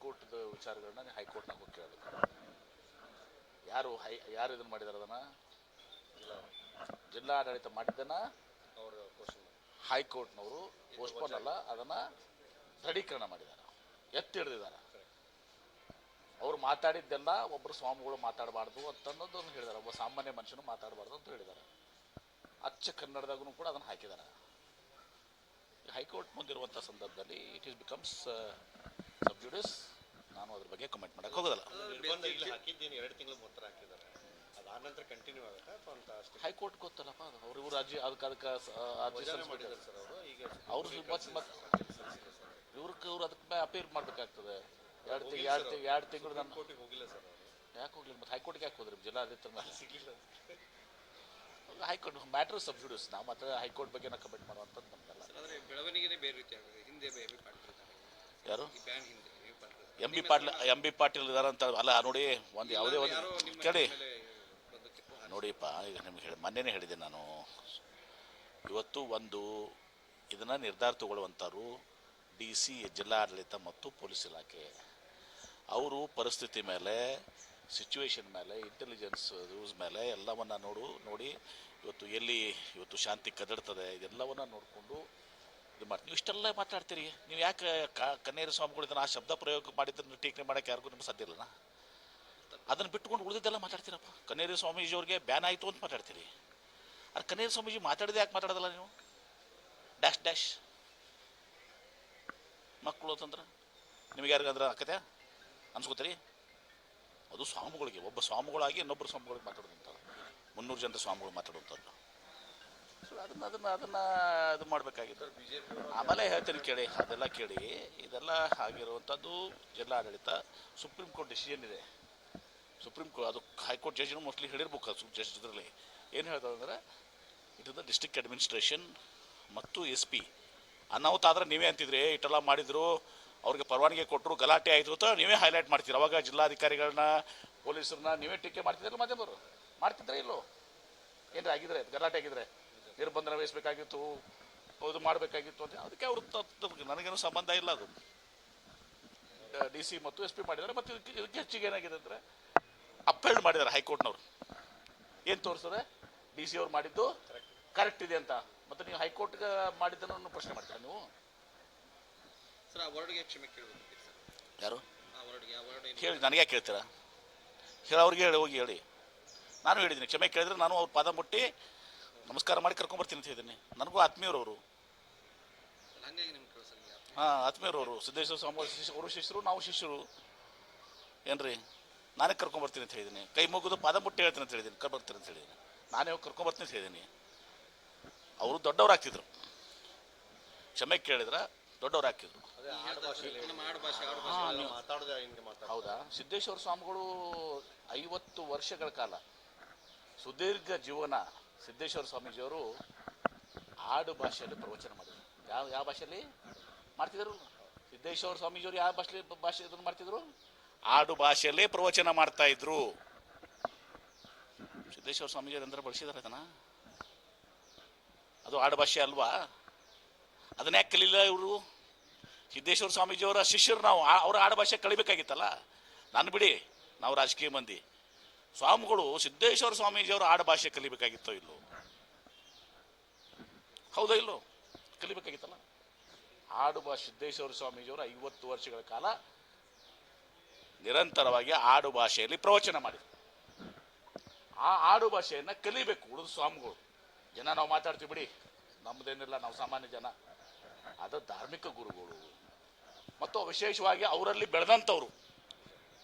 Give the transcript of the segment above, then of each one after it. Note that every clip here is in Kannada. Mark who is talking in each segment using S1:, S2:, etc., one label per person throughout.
S1: ಹೈಕೋರ್ಟ್ದ ವಿಚಾರಗಳನ್ನ ಹೈಕೋರ್ಟ್ನಾಗ ಹೋಗಿ ಕೇಳಬೇಕು. ಯಾರು ಹೈ ಯಾರು ಇದನ್ನು ಮಾಡಿದಾರೆ ಜಿಲ್ಲಾ ಜಿಲ್ಲಾಡಳಿತ ಮಾಡಿದ್ದನ್ನ
S2: ಅವರು
S1: ಹೈಕೋರ್ಟ್ನವರು ಪೋಸ್ಟ್ಪೋನ್ ಅಲ್ಲ ಅದನ್ನ ದೃಢೀಕರಣ ಮಾಡಿದ್ದಾರೆ ಎತ್ತಿ ಹಿಡಿದಿದ್ದಾರೆ ಅವ್ರು ಮಾತಾಡಿದ್ದೆಲ್ಲ ಒಬ್ಬರು ಸ್ವಾಮಿಗಳು ಮಾತಾಡಬಾರ್ದು ಅಂತ ಅನ್ನೋದನ್ನು ಹೇಳಿದ್ದಾರೆ ಒಬ್ಬ ಸಾಮಾನ್ಯ ಮನುಷ್ಯನು ಮಾತಾಡಬಾರ್ದು ಅಂತ ಹೇಳಿದ್ದಾರೆ ಅಚ್ಚ ಕನ್ನಡದಾಗೂ ಕೂಡ ಅದನ್ನು ಹಾಕಿದ್ದಾರೆ ಹೈಕೋರ್ಟ್ ಮುಂದಿರುವಂಥ ಸಂದರ್ಭದಲ್ಲಿ ಇಟ್ ಈಸ್ ಬಿಕಮ್ಸ್ ಸಬ್ಜುಡಿಸ್ ನಾನು ಅದ್ರ ಬಗ್ಗೆ ಕಮೆಂಟ್ ಮಾಡಕ್ಕೆ ಹೋಗೋದಲ್ಲ.
S2: ಹಾಕಿದ್ದೀನಿ ಎರಡು ತಿಂಗಳು ಮೊತ್ತರ ಹಾಕಿದ್ದಾರೆ. ಅದಾದ ನಂತರ ಕಂಟಿನ್ಯೂ ಆಗುತ್ತಾ ಅಥವಾ
S1: ಹೈಕೋರ್ಟ್ ಗೊತ್ತಲ್ಲಪ್ಪ ಅದು ಅವ್ರ ಇವ್ರು ಅರ್ಜಿ ಅದಕ್ಕೆ ಅದಕ್ಕೆ ಅರ್ಜಿ
S2: ಮಾಡಿದ್ದಾರೆ ಸರ್ ಅವರು ಈಗ
S1: ಅವ್ರ ಇವ್ರಕ್ಕೆ ಇವ್ರು ಅದಕ್ಕೆ ಅಪೀಲ್ ಮಾಡಬೇಕಾಗ್ತದೆ. ಎರಡು ತಿಂಗ್ ಎರಡು ತಿಂಗ್ ಎರಡು ತಿಂಗಳು ನಾನು
S2: ಕೋರ್ಟಿಗೆ ಹೋಗಿಲ್ಲ ಸರ್
S1: ಯಾಕೆ ಹೋಗ್ಲಿಲ್ಲ ಮತ್ತೆ? ಹೈಕೋರ್ಟ್ಗೆ ಯಾಕೆ ಹೋದ್ರಿ? ಜಿಲ್ಲಾಡಳಿತ ಮೇಲೆ.
S2: ಸಿಗಲಿಲ್ಲ
S1: ಹೈಕೋರ್ಟ್ ಮ್ಯಾಟ್ರ್ ಸಬ್ಜುಡಿಸ್ ನಾವು ಮಾತ್ರ ಹೈಕೋರ್ಟ್ ಬಗ್ಗೆ ಕಮೆಂಟ್ ಮಾಡುವಂಥದ್ದು ನಮ್ದಲ್ಲ.
S3: ಬೆಳವಣಿಗೆನೇ ಬೇರೆ ರೀತಿ ಆಗಿದೆ. ಹಿಂದೆ ಎಂ ಬಿ ಪಾಟೀಲ್ ಇದ್ದಾರೆ
S1: ಯಾರು?
S3: M B Patil
S1: M B Patil ಇದಾರಂತ ಅಲ್ಲ ನೋಡಿ ಒಂದು ಯಾವುದೇ ಒಂದು ಕೇಳಿ. ನೋಡಿಪ್ಪ ಈಗ ನಿಮ್ಗೆ ಹೇಳಿ ಮೊನ್ನೆನೇ ಹೇಳಿದೆ ನಾನು. ಇವತ್ತು ಒಂದು ಇದನ್ನು ನಿರ್ಧಾರ ತಗೊಳ್ಳುವಂಥವ್ರು ಡಿ ಸಿ ಜಿಲ್ಲಾಡಳಿತ ಮತ್ತು ಪೊಲೀಸ್ ಇಲಾಖೆ. ಅವರು ಪರಿಸ್ಥಿತಿ ಮೇಲೆ ಸಿಚುವೇಶನ್ ಮೇಲೆ ಇಂಟೆಲಿಜೆನ್ಸ್ ಯೂಸ್ ಮೇಲೆ ಎಲ್ಲವನ್ನು ನೋಡು ನೋಡಿ ಇವತ್ತು ಎಲ್ಲಿ ಇವತ್ತು ಶಾಂತಿ ಕದಡ್ತದೆ ಇದೆಲ್ಲವನ್ನು ನೋಡಿಕೊಂಡು ಇದು ಮಾಡಿ ನೀವು ಇಷ್ಟೆಲ್ಲ ಮಾತಾಡ್ತೀರಿ, ನೀವು ಯಾಕೆ ಕನ್ನೇರಿ ಸ್ವಾಮಿಗಳು ಆ ಶಬ್ದ ಪ್ರಯೋಗ ಮಾಡಿದ್ದನ್ನು ಟೀಕೆ ಮಾಡೋಕ್ಕೆ ಯಾರಿಗೂ ನಿಮ್ಗೆ ಸಾಧ್ಯ ಇಲ್ಲನಾ? ಅದನ್ನು ಬಿಟ್ಕೊಂಡು ಉಳಿದಿದ್ದೆಲ್ಲ ಮಾತಾಡ್ತೀರಪ್ಪ. ಕನ್ನೇರಿ ಸ್ವಾಮೀಜಿ ಅವ್ರಿಗೆ ಬ್ಯಾನ್ ಆಯಿತು ಅಂತ ಮಾತಾಡ್ತೀರಿ. ಅದು ಕನ್ನೇರಿ ಸ್ವಾಮೀಜಿ ಮಾತಾಡಿದೆ ಯಾಕೆ ಮಾತಾಡೋದಲ್ಲ ನೀವು? Dash dash. ಮಕ್ಕಳು ಅಂತಂದ್ರೆ ನಿಮಗೆ ಯಾರಿಗಾದ್ರೆ ಆಕತೆ? ಅನ್ಸ್ಕೋತೀರಿ? ಅದು ಸ್ವಾಮಿಗಳಿಗೆ, ಒಬ್ಬ ಸ್ವಾಮಿಗಳಾಗಿ ಇನ್ನೊಬ್ಬರು ಸ್ವಾಮಿಗಳಿಗೆ ಮಾತಾಡೋದಂಥದ್ದು ಮುನ್ನೂರು ಜನರ ಸ್ವಾಮಿಗಳು ಮಾತಾಡುವಂಥದ್ದು ಸೊ ಅದನ್ನ ಅದನ್ನ, ಅದನ್ನು ಇದು ಮಾಡಬೇಕಾಗಿತ್ತು. ಆಮೇಲೆ ಹೇಳ್ತೀನಿ ಕೇಳಿ, ಅದೆಲ್ಲ ಕೇಳಿ, ಇದೆಲ್ಲ ಆಗಿರುವಂಥದ್ದು ಜಿಲ್ಲಾಡಳಿತ ಸುಪ್ರೀಂ ಕೋರ್ಟ್ ಡಿಸಿಷನ್ ಇದೆ. ಸುಪ್ರೀಂ ಕೋರ್ಟ್ ಅದು ಹೈಕೋರ್ಟ್ ಜಡ್ಜ್ನು ಮೋಸ್ಟ್ಲಿ ಹೇಳಿರ್ಬೇಕು, ಅದು ಜಡ್ಜ್ ಇದರಲ್ಲಿ ಏನು ಹೇಳ್ತಾರೆ ಅಂದರೆ ಇಟ್ ದ ಡಿಸ್ಟ್ರಿಕ್ಟ್ ಅಡ್ಮಿನಿಸ್ಟ್ರೇಷನ್ ಮತ್ತು ಎಸ್ ಪಿ ಅನಾಹುತ ಆದ್ರೆ ನೀವೇ ಅಂತಿದ್ರಿ ಇಟ್ಟೆಲ್ಲ ಮಾಡಿದ್ರು, ಅವ್ರಿಗೆ ಪರವಾನಗಿ ಕೊಟ್ಟರು, ಗಲಾಟೆ ಆಯಿತು ಅಂತ ನೀವೇ ಹೈಲೈಟ್ ಮಾಡ್ತೀರಿ. ಅವಾಗ ಜಿಲ್ಲಾಧಿಕಾರಿಗಳನ್ನ, ಪೊಲೀಸರನ್ನ ನೀವೇ ಟೀಕೆ ಮಾಡ್ತಿದ್ರಲ್ಲ ಮಾಧ್ಯಮರು ಮಾಡ್ತಿದ್ರೆ ಇಲ್ಲೋ? ಏನ್ರಿ, ಆಗಿದ್ರೆ, ಗಲಾಟೆ ಆಗಿದ್ರೆ? ನಿರ್ಬಂಧನ ವಹಿಸಬೇಕಾಗಿತ್ತು ಇದು ಮಾಡಬೇಕಾಗಿತ್ತು ಅಂತ. ಅದಕ್ಕೆ ಅವರು ನನಗೇನು ಸಂಬಂಧ ಇಲ್ಲ ಅದು. ಡಿ ಸಿ ಮತ್ತು ಎಸ್ ಪಿ ಮಾಡಿದ್ದಾರೆ ಮತ್ತು ಇದಕ್ಕೆ ಇದಕ್ಕೆ ಹೆಚ್ಚಿಗೆ ಏನಾಗಿದೆ ಅಂದರೆ ಅಪ್ಪೆಲ್ಡ್ ಮಾಡಿದ್ದಾರೆ ಹೈಕೋರ್ಟ್ನವರು. ಏನು ತೋರಿಸ್ತದೆ ಡಿ ಸಿ ಅವ್ರು ಮಾಡಿದ್ದು ಕರೆಕ್ಟ್ ಇದೆ ಅಂತ. ಮತ್ತು ನೀವು ಹೈಕೋರ್ಟ್ಗೆ ಮಾಡಿದ್ದನ್ನು ಪ್ರಶ್ನೆ ಮಾಡ್ತೀರಾ ನೀವು? ಯಾರು? ಹೇಳಿ ನನಗೆ ಕೇಳ್ತೀರಾ ಹೇಳಿ ಅವ್ರಿಗೆ ಹೇಳಿ ಹೋಗಿ ಹೇಳಿ. ನಾನು ಹೇಳಿದ್ದೀನಿ ಕ್ಷಮೆ ಕೇಳಿದ್ರೆ ನಾನು ಅವ್ರ ಪದ ಮುಟ್ಟಿ ನಮಸ್ಕಾರ ಮಾಡಿ ಕರ್ಕೊಂಬರ್ತೀನಿ ಅಂತ ಹೇಳಿದ್ದೀನಿ. ನನಗೂ ಆತ್ಮೀಯರವರು. ಹಾಂ ಆತ್ಮೀಯರವರು ಸಿದ್ದೇಶ್ವರ ಸ್ವಾಮಿ ಶಿಷ್ಯ ಅವರು ಶಿಷ್ಯರು ನಾವು ಶಿಷ್ಯರು. ಏನ್ರಿ? ನಾನೇ ಕರ್ಕೊಂಬರ್ತೀನಿ ಅಂತ ಹೇಳಿದ್ದೀನಿ. ಕೈ ಮುಗಿದು ಪಾದ ಮುಟ್ಟಿ ಹೇಳ್ತೀನಿ ಅಂತ ಹೇಳಿದ್ದೀನಿ. ಕರ್ಬರ್ತೀನಿ ಅಂತ ಹೇಳಿದ್ದೀನಿ. ನಾನೇ ಹೋಗಿ ಕರ್ಕೊಂಬರ್ತೀನಿ ಅಂತ ಹೇಳಿದ್ದೀನಿ. ಅವರು ದೊಡ್ಡವರಾಗ್ತಿದ್ರು. ಕ್ಷಮೆ ಕೇಳಿದ್ರ
S2: ದೊಡ್ಡವ್ರು ಹಾಕಿದ್ರು
S1: ಹೌದಾ? ಸಿದ್ದೇಶ್ವರ ಸ್ವಾಮಿಗಳು ಐವತ್ತು ವರ್ಷಗಳ ಕಾಲ ಸುದೀರ್ಘ ಜೀವನ ಸಿದ್ದೇಶ್ವರ ಸ್ವಾಮೀಜಿಯವರು ಆಡು ಭಾಷೆಯಲ್ಲಿ ಪ್ರವಚನ ಮಾಡಿದರು. ಯಾವ ಯಾವ ಭಾಷೆಯಲ್ಲಿ? ಮಾಡ್ತಿದ್ರು? ಸಿದ್ದೇಶ್ವರ ಸ್ವಾಮೀಜಿಯವರು ಯಾವ ಭಾಷೆ ಭಾಷೆ ಇದನ್ನು ಮಾಡ್ತಿದ್ರು? ಆಡು ಭಾಷೆಯಲ್ಲೇ ಪ್ರವಚನ ಮಾಡ್ತಾ ಇದ್ರು. ಸಿದ್ದೇಶ್ವರ ಸ್ವಾಮೀಜಿ ಅಂದ್ರೆ ಬಳಸಿದಾರೆ ಅದನ್ನ? ಅದು ಆಡು ಭಾಷೆ ಅಲ್ವಾ? ಅದನ್ನ ಯಾಕೆ ಕಲಿಲ್ಲ ಇವರು? ಸಿದ್ದೇಶ್ವರ ಸ್ವಾಮೀಜಿಯವರ ಶಿಷ್ಯರು ನಾವು ಅವರ ಆಡು ಭಾಷೆ ಕಲಿಬೇಕಾಗಿತ್ತಲ್ಲ? ನಾನು ಬಿಡಿ, ನಾವು ರಾಜಕೀಯ ಮಂದಿ. ಸ್ವಾಮಿಗಳು ಸಿದ್ದೇಶ್ವರ ಸ್ವಾಮೀಜಿಯವರು ಆಡಭಾಷೆ ಕಲಿಬೇಕಾಗಿತ್ತೋ ಇಲ್ಲೋ? ಹೌದಾ ಇಲ್ಲೋ? ಕಲಿಬೇಕಾಗಿತ್ತಲ್ಲ? ಆಡುವ ಸಿದ್ದೇಶ್ವರ ಸ್ವಾಮೀಜಿಯವರು ಐವತ್ತು ವರ್ಷಗಳ ಕಾಲ ನಿರಂತರವಾಗಿ ಆಡು ಭಾಷೆಯಲ್ಲಿ ಪ್ರವಚನ ಮಾಡಿದರು. ಆ ಆಡು ಭಾಷೆಯನ್ನು ಕಲಿಬೇಕು ಉಳಿದ ಸ್ವಾಮಿಗಳು. ಜನ ನಾವು ಮಾತಾಡ್ತೀವಿ ಬಿಡಿ. ನಮ್ಮದೇನಿಲ್ಲ ನಾವು ಸಾಮಾನ್ಯ ಜನ. ಅದು ಧಾರ್ಮಿಕ ಗುರುಗಳು. ಮತ್ತು ವಿಶೇಷವಾಗಿ ಅವರಲ್ಲಿ ಬೆಳೆದಂಥವ್ರು.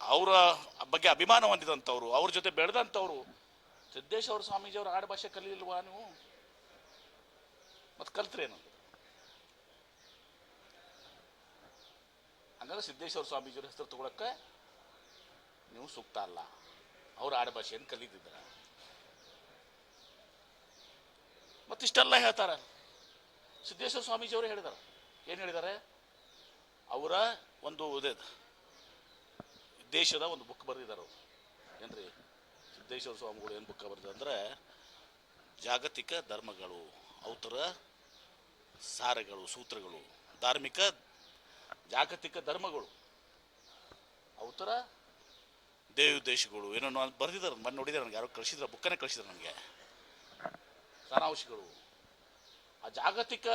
S1: ಅವರ ಬಗ್ಗೆ ಅಭಿಮಾನ ಹೊಂದಿದಂಥವ್ರು, ಅವ್ರ ಜೊತೆ ಬೆಳೆದಂಥವ್ರು, ಸಿದ್ದೇಶ್ವರ ಸ್ವಾಮೀಜಿಯವ್ರ ಆಡುಭಾಷೆ ಕಲಿಲಿಲ್ವಾ ನೀವು? ಮತ್ತು ಕಲ್ತ್ರೇನು? ಹಂಗಾದ್ರೆ ಸಿದ್ದೇಶ್ವರ ಸ್ವಾಮೀಜಿಯವ್ರ ಹೆಸರು ತಗೊಳಕ್ಕೆ ನೀವು ಸೂಕ್ತ ಅಲ್ಲ. ಅವ್ರ ಆಡುಭಾಷೆಯನ್ನು ಕಲಿತಿದ್ರ. ಮತ್ತಿಷ್ಟೆಲ್ಲ ಹೇಳ್ತಾರೆ. ಸಿದ್ದೇಶ್ವರ ಸ್ವಾಮೀಜಿಯವರು ಹೇಳಿದ್ದಾರೆ ಏನು ಹೇಳಿದ್ದಾರೆ ಅವರ ಒಂದು ಇದೆ ದೇಶದ ಒಂದು ಬುಕ್ ಬರೆದಿದ್ದಾರೆ ಅವರು. ಏನ್ರಿ? ಸಿದ್ದೇಶ್ವರ ಸ್ವಾಮಿಗಳು ಏನು ಬುಕ್ ಬರೆದ ಅಂದರೆ, ಜಾಗತಿಕ ಧರ್ಮಗಳು ಅವತರ ಸಾರಗಳು, ಸೂತ್ರಗಳು, ಧಾರ್ಮಿಕ ಜಾಗತಿಕ ಧರ್ಮಗಳು ಉತ್ತರ ದೇವದೇಶಗಳು ಏನೋ ಬರೆದಿದ್ದಾರೆ. ಮೊನ್ನೆ ನೋಡಿದ್ರೆ ನನಗೆ ಯಾರು ಕಳಿಸಿದ್ರು ಬುಕ್ಕನೇ ಕಳಿಸಿದ್ರು ನನಗೆ. ಸಾರಾಂಶಗಳು ಆ ಜಾಗತಿಕ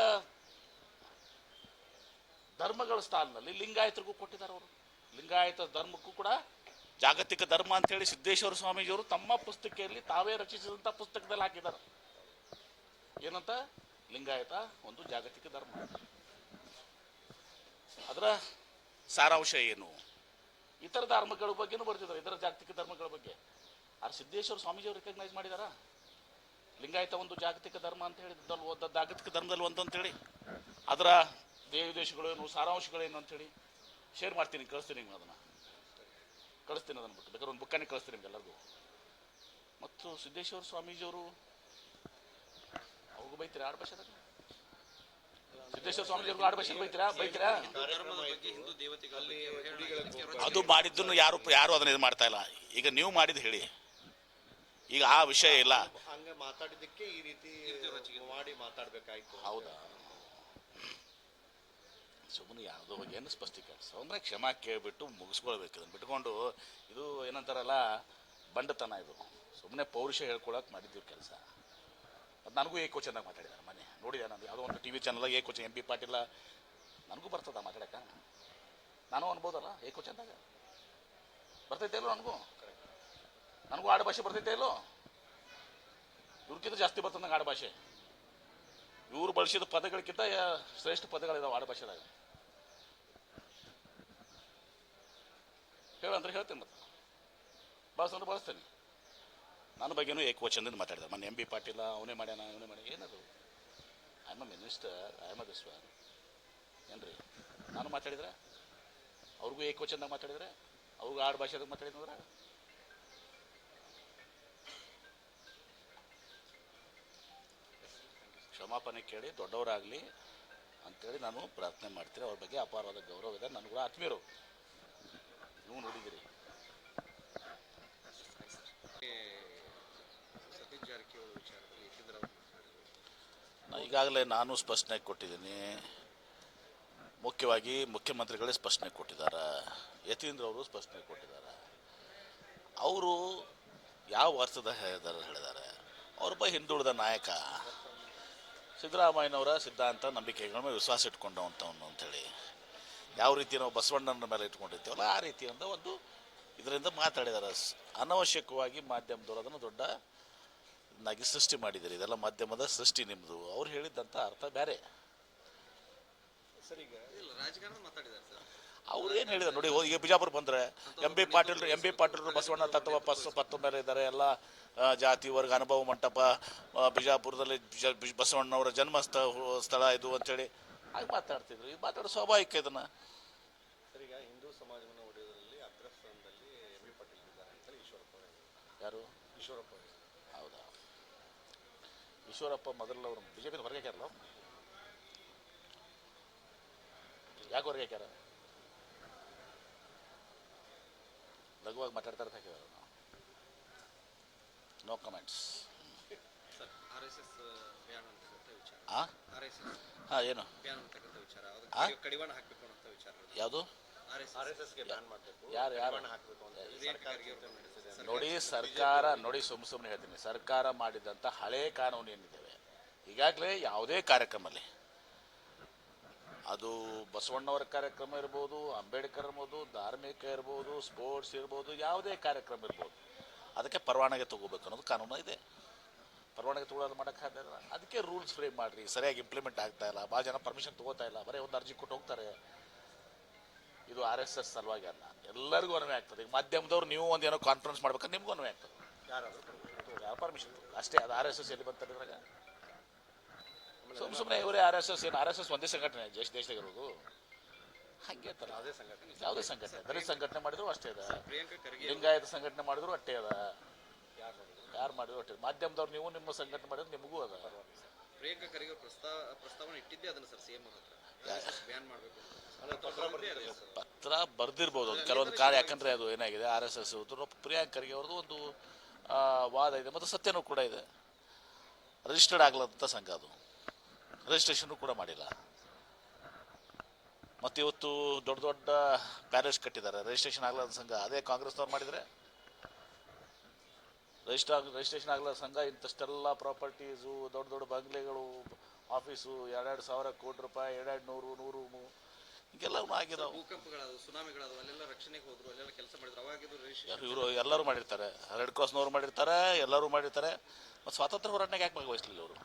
S1: ಧರ್ಮಗಳ ಸ್ಥಾನದಲ್ಲಿ ಲಿಂಗಾಯತರಿಗೂ ಕೊಟ್ಟಿದ್ದಾರೆ ಅವರು. ಲಿಂಗಾಯತ ಧರ್ಮಕ್ಕೂ ಕೂಡ ಜಾಗತಿಕ ಧರ್ಮ ಅಂತೇಳಿ ಸಿದ್ದೇಶ್ವರ ಸ್ವಾಮೀಜಿಯವರು ತಮ್ಮ ಪುಸ್ತಕೆಯಲ್ಲಿ ತಾವೇ ರಚಿಸಿದಂಥ ಪುಸ್ತಕದಲ್ಲಿ ಹಾಕಿದ್ದಾರೆ. ಏನಂತ? ಲಿಂಗಾಯತ ಒಂದು ಜಾಗತಿಕ ಧರ್ಮ. ಅದರ ಸಾರಾಂಶ ಏನು? ಇತರ ಧರ್ಮಗಳ ಬಗ್ಗೆನೂ ಬರ್ತಿದ್ದಾರೆ ಇತರ ಜಾಗತಿಕ ಧರ್ಮಗಳ ಬಗ್ಗೆ. ಆದ್ರೆ ಸಿದ್ದೇಶ್ವರ ಸ್ವಾಮೀಜಿಯವರು ರೆಕಗ್ನೈಸ್ ಮಾಡಿದಾರ? ಲಿಂಗಾಯತ ಒಂದು ಜಾಗತಿಕ ಧರ್ಮ ಅಂತ ಹೇಳಿದ್ದಲ್ಲಿ ಜಾಗತಿಕ ಧರ್ಮದಲ್ಲಿ ಒಂದು ಅಂತೇಳಿ ಅದರ ದೇವದೇಶಗಳೇನು ಸಾರಾಂಶಗಳೇನು ಅಂತೇಳಿ. ಶೇರ್ ಮಾಡ್ತೀನಿ ಕಳಿಸ್ತೀನಿ ನಿಮ್ಗೆ ಅದನ್ನು. ಕಳಿಸ್ತೀನಿ ಅದನ್ನು ಬಿಟ್ಟು. ಬೇಕಾದ್ರೆ ಒಂದು ಬುಕ್ಕನ್ನೇ ಕಳಿಸ್ತೀನಿ ನಿಮ್ಗೆ ಎಲ್ಲರಿಗೂ. ಮತ್ತು ಸಿದ್ದೇಶ್ವರ ಸ್ವಾಮೀಜಿಯವರು ಅವ್ರಿಗೂ ಬೈತೀರಾ? ಆಡು ಭಾಷೆದಾಗ ಸಿದ್ದೇಶ್ವರ ಸ್ವಾಮೀಜಿಯವ್ರಿಗೂ ಆಡು ಭಾಷೆ ಬೈತೀರಾ? ಬೈತೀರಾ? ಅದು ಮಾಡಿದ್ದನ್ನು ಯಾರು ಯಾರು ಅದನ್ನ ಇದು ಮಾಡ್ತಾ ಇಲ್ಲ. ಈಗ ನೀವು ಮಾಡಿದ್ದು ಹೇಳಿ. ಈಗ ಆ ವಿಷಯ ಇಲ್ಲ.
S2: ಹಂಗೆ ಮಾತಾಡಿದ್ದಕ್ಕೆ ಈ ರೀತಿ ಮಾಡಿ ಮಾತಾಡ್ಬೇಕಾಯ್ತು.
S1: ಹೌದಾ? ಸುಮ್ಮನೆ ಯಾವುದೋ ಏನು ಸ್ಪಷ್ಟೀಕರಿಸ. ಅಂದರೆ ಕ್ಷಮಾ ಕೇಳಿಬಿಟ್ಟು ಮುಗಿಸ್ಕೊಳ್ಬೇಕು. ಇದನ್ನು ಬಿಟ್ಕೊಂಡು ಇದು ಏನಂತಾರಲ್ಲ, ಬಂಡತನ ಇದು. ಸುಮ್ಮನೆ ಪೌರುಷ ಹೇಳ್ಕೊಳಕ್ಕೆ ಮಾಡಿದ್ದೀವಿ ಕೆಲಸ. ಮತ್ತು ನನಗೂ ಏಕೋ ಚೆನ್ನಾಗಿ ಮಾತಾಡಿದ್ದಾರೆ ಮನೆ. ನೋಡಿದೆ ನಾನು ಯಾವುದೋ ಒಂದು ಟಿ ವಿ ಚಾನಲ್ದಾಗ ಏಕೋ ಎಂ ಪಿ ಪಾಟೀಲ ನನಗೂ ಬರ್ತದ ಮಾತಾಡೋಕೆ ನಾನು ಅನ್ಬೋದಲ್ಲ, ಏಕೋ ಚಂದಾಗ? ಬರ್ತೈತೆ ಇಲ್ಲೋ ನನಗೂ? ನನಗೂ ಆಡುಭಾಷೆ ಬರ್ತೈತೆ ಇಲ್ಲೋ? ಇವ್ರಕ್ಕಿಂತ ಜಾಸ್ತಿ ಬರ್ತದೆ ನಂಗೆ ಆಡುಭಾಷೆ ಇವ್ರು ಬಳಸಿದ ಪದಗಳಿಗಿಂತ ಶ್ರೇಷ್ಠ ಪದಗಳಿದಾವೆ ಆಡು ಹೇಳಂದ್ರೆ ಹೇಳ್ತೇನೆ ಮತ್ತೆ. ಬಳಸಂದ್ರೆ ಬಳಸ್ತೇನೆ ನನ್ನ ಬಗ್ಗೆನೂ ಏಕವಚನದಿಂದ ಮಾತಾಡಿದ ಮೊನ್ನೆ ಎಂ ಬಿ ಪಾಟೀಲ, ಅವನೇ ಮಾಡ್ಯಾನ ಅವನೇ ಮಾಡ್ಯಾನ, ಏನದು? I am a minister I am a ಏನ್ರಿ? ನಾನು ಮಾತಾಡಿದ್ರೆ? ಅವ್ರಿಗೂ ಏಕವಚನದಾಗ ಮಾತಾಡಿದ್ರೆ? ಅವ್ರಿಗೂ ಆಡು ಭಾಷೆದಾಗ ಮಾತಾಡಿದ್ರೆ ಕ್ಷಮಾಪಣೆ ಕೇಳಿ ದೊಡ್ಡವರಾಗಲಿ ಅಂತೇಳಿ ನಾನು ಪ್ರಾರ್ಥನೆ ಮಾಡ್ತೀನಿ. ಅವ್ರ ಬಗ್ಗೆ ಅಪಾರವಾದ ಗೌರವ ಇದೆ ನನಗೂ ಆತ್ಮೀಯರು ನೀವು ನೋಡಿದ್ದೀರಿ.
S3: ಸತೀಶ್ ಜಾರಕಿಹೊಳಿ ವಿಚಾರದಲ್ಲಿ ಯತೀಂದ್ರ ಅವರು ಮಾತನಾಡಿದರು
S1: ನಾ ಈಗಾಗಲೇ ನಾನು ಸ್ಪಷ್ಟನೆ ಕೊಟ್ಟಿದ್ದೀನಿ. ಮುಖ್ಯವಾಗಿ ಮುಖ್ಯಮಂತ್ರಿಗಳೇ ಸ್ಪಷ್ಟನೆ ಕೊಟ್ಟಿದ್ದಾರೆ. ಯತೀಂದ್ರ ಅವರು ಸ್ಪಷ್ಟನೆ ಕೊಟ್ಟಿದ್ದಾರೆ. ಅವರು ಯಾವ ಅರ್ಥದ ಹೇಳಿದಾರೆ ಹೇಳಿದ್ದಾರೆ. ಅವರೊಬ್ಬ ಹಿಂದುಳಿದ ನಾಯಕ ಸಿದ್ದರಾಮಯ್ಯನವರ ಸಿದ್ಧಾಂತ ನಂಬಿಕೆಗಳ ಮೇಲೆ ವಿಶ್ವಾಸ ಇಟ್ಕೊಂಡವಂಥವನು ಅಂತೇಳಿ. ಯಾವ ರೀತಿ ನಾವು ಬಸವಣ್ಣನ ಮೇಲೆ ಇಟ್ಕೊಂಡಿರ್ತೀವಲ್ಲ ಆ ರೀತಿಯಿಂದ ಒಂದು ಇದರಿಂದ ಮಾತಾಡಿದ್ದಾರೆ. ಅನವಶ್ಯಕವಾಗಿ ಮಾಧ್ಯಮದವರು ಅದನ್ನು ದೊಡ್ಡ ನಾಗಿ ಸೃಷ್ಟಿ ಮಾಡಿದ್ದೀರಿ. ಇದೆಲ್ಲ ಮಾಧ್ಯಮದ ಸೃಷ್ಟಿ ನಿಮ್ಮದು ಅವ್ರು ಹೇಳಿದ್ದಂಥ ಅರ್ಥ ಬೇರೆ. ಅವ್ರು ಏನು ಹೇಳಿದ್ರು ನೋಡಿ ಈಗ ಬಿಜಾಪುರ ಬಂದರೆ M B Patil M B ಪಾಟೀಲ್ರು Basavanna ತತ್ವ ಪಸ್ ಪತ್ತು ಮೇಲೆ ಇದ್ದಾರೆ. ಎಲ್ಲ ಜಾತಿ ವರ್ಗ ಅನುಭವ ಮಂಟಪ ಬಿಜಾಪುರದಲ್ಲಿ ಬಿಜ- ಬಿಜ್- ಬಸವಣ್ಣವರ ಜನ್ಮ ಸ್ಥ ಸ್ಥಳ ಇದು ಅಂತೇಳಿ. ಹಾಗೆ ಮಾತಾಡ್ತಿದ್ರು. ಈ ಮಾತಾಡೋ ಸ್ವಾಭಾವಿಕ ಇದನ್ನ.
S2: ಈಗ ಹಿಂದೂ ಸಮಾಜವನ್ನು ಒಡೆಯೋದ್ರಲ್ಲಿ ಅಗ್ರಸ್ಥಾನದಲ್ಲಿ ಎಂ ಬಿ ಪಾಟೀಲ್ ಇದ್ದಾರೆ ಅಂತ ಈಶ್ವರಪ್ಪ
S1: ಯಾರು?
S2: ಈಶ್ವರಪ್ಪ.
S1: ಹೌದಾ? ಈಶ್ವರಪ್ಪ ಮೊದಲು ಅವರು ಬಿ ಜೆ ಪಿ ಹೊರಗೆ ಹಾಕ್ಯಾರಲ್ಲ ಯಾಕೆ ಹೊರಗೆ ಹಾಕ್ಯಾರ ಲಘುವಾಗಿ ಮಾತಾಡ್ತಾ ಇರ್ತಾ ಹಾಕಿದಾರೆ no comments
S3: R S S
S1: ಆ? ಹಾಂ ಏನು?
S3: ಕಡಿವಾಣ ಹಾಕಬೇಕು ವಿಚಾರ
S1: ಯಾವುದು? ಯಾರು. ನೋಡಿ ಸರ್ಕಾರ ನೋಡಿ ಸುಮ್ ಸುಮ್ಮನೆ ಹೇಳ್ತೀನಿ. ಸರ್ಕಾರ ಮಾಡಿದಂತ ಹಳೆ ಕಾನೂನು ಏನಿದ್ದೇವೆ ಈಗಾಗಲೇ ಯಾವುದೇ ಕಾರ್ಯಕ್ರಮಲ್ಲಿ ಅದು ಬಸವಣ್ಣವರ ಕಾರ್ಯಕ್ರಮ ಇರ್ಬೋದು ಅಂಬೇಡ್ಕರ್ ಇರ್ಬೋದು ಧಾರ್ಮಿಕ ಇರ್ಬೋದು ಸ್ಪೋರ್ಟ್ಸ್ ಇರ್ಬೋದು ಯಾವುದೇ ಕಾರ್ಯಕ್ರಮ ಇರ್ಬೋದು. ಅದಕ್ಕೆ ಪರವಾನಗಿ ತಗೋಬೇಕು ಅನ್ನೋದು ಕಾನೂನು ಇದೆ. ಪರವಾನಗಿ ತಗೊಳ್ಳೋದು ಮಾಡೋಕ್ಕೆ ಸಾಧ್ಯ ಇಲ್ಲ. ಅದಕ್ಕೆ ರೂಲ್ಸ್ ಫ್ರೇಮ್ ಮಾಡಿರಿ. ಸರಿಯಾಗಿ ಇಂಪ್ಲಿಮೆಂಟ್ ಆಗ್ತಾ ಇಲ್ಲ. ಭಾಳ ಜನ ಪರ್ಮಿಷನ್ ತಗೋತಾ ಇಲ್ಲ. ಬರೀ ಒಂದು ಅರ್ಜಿ ಕೊಟ್ಟು ಹೋಗ್ತಾರೆ. ಇದು ಆರ್ ಎಸ್ ಎಸ್ ಸಲುವಾಗಿ ಅಲ್ಲ. ಎಲ್ಲರಿಗೂ ಅನ್ವಯ ಆಗ್ತದೆ. ಈಗ ಮಾಧ್ಯಮದವ್ರು ನೀವು ಒಂದು ಏನೋ ಕಾನ್ಫರೆನ್ಸ್ ಮಾಡ್ಬೇಕಾದ್ರೆ ನಿಮಗೂ ಅನ್ವಯ ಆಗ್ತದೆ. ಯಾರು ಪರ್ಮಿಷನ್ ಅಷ್ಟೇ ಅದು ಆರ್ ಎಸ್ ಎಸ್ ಎಲ್ಲಿ ಬಂತಾರೆ ಇದ್ರಾಗ? ಸುಮ್ ಸುಮ್ಮನೆ ಇವರೇ ಆರ್ ಎಸ್ ಎಸ್ ಏನು ಆರ್ ಎಸ್ ಎಸ್ ಒಂದೇ ಸಂಘಟನೆ ದೇಶ ದೇಶದಾಗ ಇರೋದು? ಹಾಗೆ
S2: ಯಾವುದೇ ಸಂಘಟನೆ.
S1: ಯಾವುದೇ ಸಂಘಟನೆ. ದಲಿತ ಸಂಘಟನೆ ಮಾಡಿದ್ರು ಅಷ್ಟೇ ಅದ. ಲಿಂಗಾಯತ ಸಂಘಟನೆ ಮಾಡಿದ್ರು ಅಷ್ಟೇ ಅದ.
S2: ಯಾರು ಮಾಡಿದ್ರು
S1: ಒಟ್ಟು ಮಾಧ್ಯಮದವ್ರು ನೀವು ನಿಮ್ಮ ಸಂಘಟನೆ ಮಾಡಿದ್ರೆ ನಿಮಗೂ ಅದ.
S3: ಪ್ರಿಯಾಂಕ ಖರ್ಗೆ ಪ್ರಸ್ತಾವ ಪ್ರಸ್ತಾವನೆ ಇಟ್ಟಿದ್ದೆ ಅದನ್ನ ಸರ್ ಸಿ ಎಂ ಹತ್ರ. ಬ್ಯಾನ್ ಮಾಡಬೇಕು
S2: ಪತ್ರ
S1: ಬರ್ದಿರ್ಬೋದು ಅದು. ಕೆಲವೊಂದು ಕಾರ್ಯ ಯಾಕಂದ್ರೆ ಅದು ಏನಾಗಿದೆ R S S Priyank Kharge ಅವ್ರದ್ದು ಒಂದು ವಾದ ಇದೆ. ಮತ್ತು ಸತ್ಯನೂ ಕೂಡ ಇದೆ. ರಿಜಿಸ್ಟರ್ಡ್ ಆಗ್ಲಂತ ಸಂಘ ಅದು. ರಿಜಿಸ್ಟ್ರೇಷನ್ ಕೂಡ ಮಾಡಿಲ್ಲ. ಮತ್ತಿವತ್ತು ದೊಡ್ಡ ದೊಡ್ಡ ಬ್ಯಾರೇಜ್ ಕಟ್ಟಿದ್ದಾರೆ. ರಿಜಿಸ್ಟ್ರೇಷನ್ ಆಗಲಾದ ಸಂಘ. ಅದೇ ಕಾಂಗ್ರೆಸ್ನವ್ರು ಮಾಡಿದರೆ ರಿಜಿಸ್ಟ್ರಾ ರಿಜಿಸ್ಟ್ರೇಷನ್ ಆಗಲ್ಲ ಸಂಘ ಇಂಥಷ್ಟೆಲ್ಲ ಪ್ರಾಪರ್ಟೀಸು ದೊಡ್ಡ ದೊಡ್ಡ ಬಂಗ್ಲೆಗಳು ಆಫೀಸು ಎರಡೆರಡು ಸಾವಿರ ಕೋಟಿ ರೂಪಾಯಿ ಎರಡೆರಡು ನೂರು ನೂರು ಹಿಂಗೆಲ್ಲವೂ ಆಗಿದಾವೆ.
S3: ಭೂಕಂಪಗಳಾದವು ಸುನಾಮಿಗಳಾದವು ಅಲ್ಲೆಲ್ಲ ರಕ್ಷಣೆಗೆ ಹೋದ್ರು ಅಲ್ಲೆಲ್ಲ ಕೆಲಸ ಮಾಡಿದ್ರು ಅವಾಗಿದ್ರು
S1: ಇವರು ಎಲ್ಲರೂ ಮಾಡಿರ್ತಾರೆ. ರೆಡ್ ಕ್ರಾಸ್ನವ್ರು ಮಾಡಿರ್ತಾರೆ ಎಲ್ಲರೂ ಮಾಡಿರ್ತಾರೆ. ಮತ್ತು ಸ್ವಾತಂತ್ರ್ಯ ಹೋರಾಟಕ್ಕೆ ಯಾಕೆ ಭಾಗವಹಿಸಲಿಲ್ಲ ಅವರು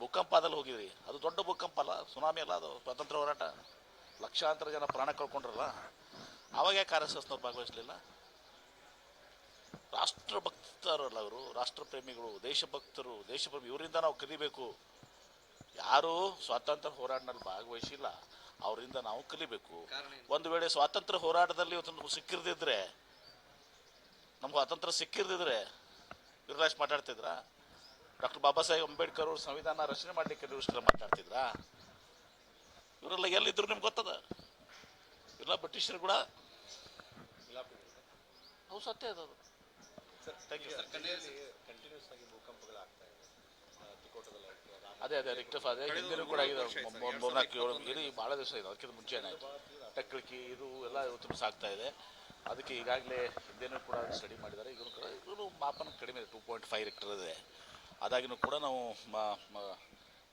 S1: ಭೂಕಂಪದಲ್ಲಿ ಹೋಗಿದ್ರಿ. ಅದು ದೊಡ್ಡ ಭೂಕಂಪ ಅಲ್ಲ ಸುನಾಮಿ ಅಲ್ಲ ಅದು ಸ್ವಾತಂತ್ರ್ಯ ಹೋರಾಟ. ಲಕ್ಷಾಂತರ ಜನ ಪ್ರಾಣ ಕಳ್ಕೊಂಡ್ರಲ್ಲ. ಅವಾಗ ಯಾಕೆ ಆರ್ ಎಸ್ ಎಸ್ನವ್ರು ಭಾಗವಹಿಸಲಿಲ್ಲ? ರಾಷ್ಟ್ರಭಕ್ತರಲ್ಲ ಅವರು ರಾಷ್ಟ್ರಪ್ರೇಮಿಗಳು ದೇಶಭಕ್ತರು ದೇಶಪ್ರೇಮಿ ಇವರಿಂದ ನಾವು ಕಲಿಬೇಕು. ಯಾರು ಸ್ವಾತಂತ್ರ್ಯ ಹೋರಾಟದಲ್ಲಿ ಭಾಗವಹಿಸಿಲ್ಲ ಅವರಿಂದ ನಾವು ಕಲಿಬೇಕು. ಒಂದು ವೇಳೆ ಸ್ವಾತಂತ್ರ್ಯ ಹೋರಾಟದಲ್ಲಿ ಇವತ್ತು ನಮ್ಗೆ ಸಿಕ್ಕಿರ್ದಿದ್ರೆ ನಮ್ಗೆ ಸ್ವಾತಂತ್ರ್ಯ ಸಿಕ್ಕಿರ್ದಿದ್ರೆ ಬಿರ್ಲಾಶ್ ಮಾತಾಡ್ತಿದ್ರ? ಡಾಕ್ಟರ್ ಬಾಬಾ ಸಾಹೇಬ್ ಅಂಬೇಡ್ಕರ್ ಅವರು ಸಂವಿಧಾನ ರಚನೆ ಮಾಡಲಿಕ್ಕೆ ಇಷ್ಟೆಲ್ಲ ಮಾತಾಡ್ತಿದ್ರ? ಇವರೆಲ್ಲ ಎಲ್ಲಿದ್ರು ನಿಮ್ಗೆ ಗೊತ್ತದ? ಇಲ್ಲ ಬ್ರಿಟಿಷರು ಕೂಡ? ಅವು ಸತ್ಯ ಅದು. ಅದೇ ಅದೇ ರಿಕ್ಟಫ್ ಅದೇ ಹಿಂದಿನೂ ಕೂಡ ಆಗಿದೆ ಮೂರ್ನಾಲ್ಕು ಏಳು ಇಲ್ಲಿ ಭಾಳ ದಿವಸ ಇದೆ ಅದಕ್ಕಿಂತ ಮುಂಚೆ ಆಯ್ತು. ಟಕ್ಕಳಿಕಿ ಇದು ಎಲ್ಲ ಆಗ್ತಾ ಇದೆ. ಅದಕ್ಕೆ ಈಗಾಗಲೇ ಹಿಂದೆನೂ ಕೂಡ ಸ್ಟಡಿ ಮಾಡಿದ್ದಾರೆ. ಈಗಲೂ ಕೂಡ ಇವರು ಮಾಪನ ಕಡಿಮೆ ಇದೆ ಟೂ ಪಾಯಿಂಟ್ ಫೈವ್ ರಿಕ್ಟರ್ ಇದೆ. ಅದಾಗಿನೂ ಕೂಡ ನಾವು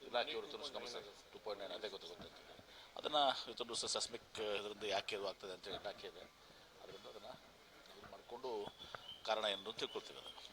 S1: ಇಲಾಖೆಯವರು ತೋರಿಸ್ ಗಮನಿಸ್ತಾರೆ ಟೂ ಪಾಯಿಂಟ್ ನೈನ್ ಅದೇ ಗೊತ್ತು ಗೊತ್ತಾಗ್ತದೆ ಅದನ್ನು ಇವತ್ತು ಸಸ್ಮಿಕ್ ಇದರಿಂದ ಯಾಕೆ ಇದು ಆಗ್ತದೆ ಅಂತ ಇಲಾಖೆ ಇದೆ. ಅದರಿಂದ ಅದನ್ನು ಇದು ಮಾಡಿಕೊಂಡು ಕಾರಣ ಏನು ತಿಳ್ಕೊಳ್ತೀವಿ ಅದನ್ನು.